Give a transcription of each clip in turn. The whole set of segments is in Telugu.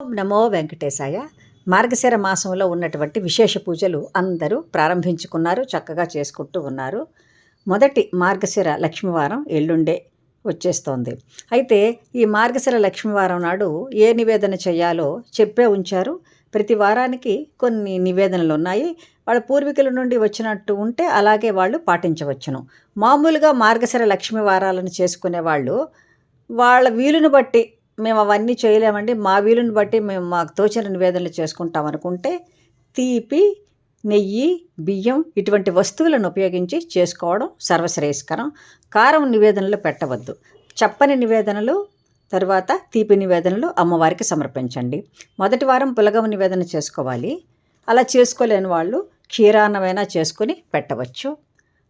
ఓం నమో వెంకటేశాయ. మార్గశిర మాసంలో ఉన్నటువంటి విశేష పూజలు అందరూ ప్రారంభించుకున్నారు చక్కగా చేసుకుంటూ ఉన్నారు. మొదటి మార్గశిర లక్ష్మీవారం ఎల్లుండే వచ్చేస్తోంది. అయితే ఈ మార్గశిర లక్ష్మీవారం నాడు ఏ నివేదన చేయాలో చెప్పే ఉంచారు. ప్రతి వారానికి కొన్ని నివేదనలు ఉన్నాయి. వాళ్ళ పూర్వీకుల నుండి వచ్చినట్టు ఉంటే అలాగే వాళ్ళు పాటించవచ్చును. మామూలుగా మార్గశిర లక్ష్మీ వారాలను చేసుకునే వాళ్ళు వాళ్ళ వీలును బట్టి మేము అవన్నీ చేయలేమండి. మా వీలుని బట్టి మేము మాకు తోచిన నివేదనలు చేసుకుంటాం అనుకుంటే తీపి నెయ్యి బియ్యం ఇటువంటి వస్తువులను ఉపయోగించి చేసుకోవడం సర్వశ్రేయస్కరం. కారం నివేదనలు పెట్టవద్దు. చప్పని నివేదనలు తర్వాత తీపి నివేదనలు అమ్మవారికి సమర్పించండి. మొదటి వారం పులగం నివేదన చేసుకోవాలి. అలా చేసుకోలేని వాళ్ళు క్షీరాన్నమైనా చేసుకుని పెట్టవచ్చు.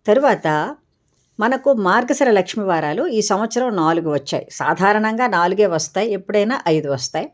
తరువాత మనకు మార్గశిర లక్ష్మి వారాలు ఈ సంవత్సరం నాలుగు వచ్చాయి. సాధారణంగా నాలుగే వస్తాయి ఎప్పుడైనా ఐదు వస్తాయి.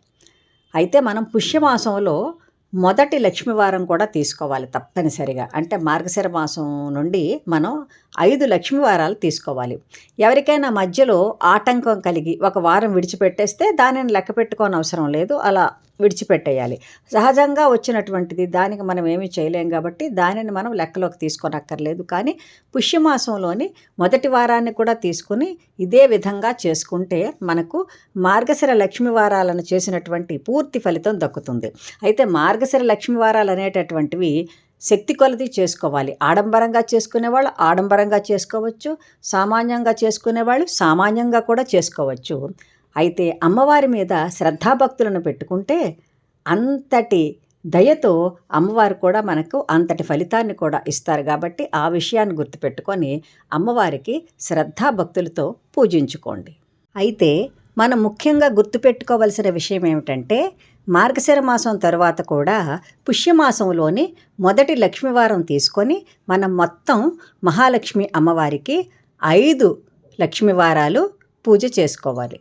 అయితే మనం పుష్యమాసంలో మొదటి లక్ష్మీవారం కూడా తీసుకోవాలి తప్పనిసరిగా. అంటే మార్గశిర మాసం నుండి మనం ఐదు లక్ష్మీవారాలు తీసుకోవాలి. ఎవరికైనా మధ్యలో ఆటంకం కలిగి ఒక వారం విడిచిపెట్టేస్తే దానిని లెక్క పెట్టుకోని అవసరం లేదు. అలా విడిచిపెట్టేయాలి. సహజంగా వచ్చినటువంటిది దానికి మనం ఏమీ చేయలేం కాబట్టి దానిని మనం లెక్కలోకి తీసుకోనక్కర్లేదు. కానీ పుష్యమాసంలోని మొదటి వారాన్ని కూడా తీసుకుని ఇదే విధంగా చేసుకుంటే మనకు మార్గశిర లక్ష్మి వారాలను చేసినటువంటి పూర్తి ఫలితం దక్కుతుంది. అయితే మార్గశిర లక్ష్మి వారాలు అనేటటువంటివి శక్తి కొలది చేసుకోవాలి. ఆడంబరంగా చేసుకునేవాళ్ళు ఆడంబరంగా చేసుకోవచ్చు. సామాన్యంగా చేసుకునేవాళ్ళు సామాన్యంగా కూడా చేసుకోవచ్చు. అయితే అమ్మవారి మీద శ్రద్ధాభక్తులను పెట్టుకుంటే అంతటి దయతో అమ్మవారు కూడా మనకు అంతటి ఫలితాన్ని కూడా ఇస్తారు కాబట్టి ఆ విషయాన్ని గుర్తుపెట్టుకొని అమ్మవారికి శ్రద్ధాభక్తులతో పూజించుకోండి. అయితే మనం ముఖ్యంగా గుర్తుపెట్టుకోవలసిన విషయం ఏమిటంటే మార్గశిర మాసం తర్వాత కూడా పుష్యమాసంలోని మొదటి లక్ష్మీవారం తీసుకొని మనం మొత్తం మహాలక్ష్మి అమ్మవారికి ఐదు లక్ష్మీవారాలు పూజ చేసుకోవాలి.